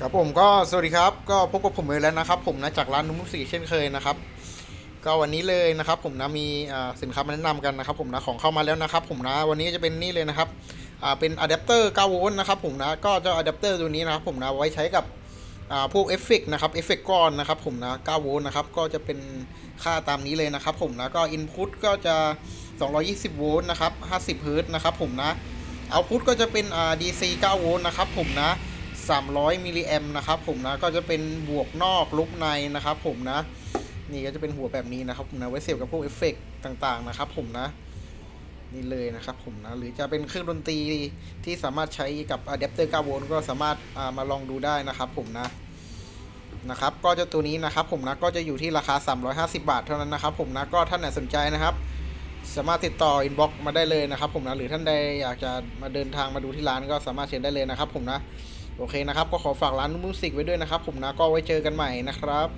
ครับผมก็สวัสดีครับ ก็พบกับผมเลยแล้วนะครับ ผมนะจากร้านนุ่มสีเช่นเคยนะครับ ก็วันนี้เลยนะครับ ผมนะมีสินค้ามาแนะนำกันนะครับ ผมนะของเข้ามาแล้วนะครับ ผมนะวันนี้จะเป็นนี่เลยนะครับเป็นอะแดปเตอร์9โวลต์นะครับผมนะก็เจ้าอะแดปเตอร์ตัวนี้นะครับ ผมนะไว้ใช้กับพวกเอฟเฟกต์นะครับเอฟเฟกต์ก้อนนะครับ ผมนะ9โวลต์นะครับก็จะเป็นค่าตามนี้เลยนะครับ ผมนะก็อินพุตก็จะ 220โวลต์นะครับ50เฮิรตซ์นะครับ ผมนะเอาพุตก็จะเป็น DC 9โวลต์นะครับ ผมนะ 300 มิลลิแอมนะครับผมนะก็จะเป็นบวกนอกลบในนะครับผมนะ นี่ก็จะเป็นหัวแบบนี้นะครับผมนะไว้เสียบกับพวกเอฟเฟกต์ต่างๆนะครับผมนะนี่เลยนะครับผมนะหรือจะเป็นเครื่องดนตรีที่สามารถใช้กับอะแดปเตอร์9โวลต์ก็สามารถามาลองดูได้นะครับผมนะนะครับก็จะตัวนี้นะครับผมนะก็จะอยู่ที่ราคา 350 บาทเท่านั้นนะครับผมนะก็ท่านไหนสนใจนะครับ สามารถติดต่ออินบ็อกซ์มาได้เลยนะครับผมนะหรือท่านใดอยากจะมาเดินทางมาดูที่ร้านก็สามารถเชิญได้เลยนะครับผมนะ โอเคนะครับ ก็ขอฝากร้านนุ่มมิวสิกไว้ด้วยนะครับ ผมนะก็ไว้เจอกันใหม่นะครับ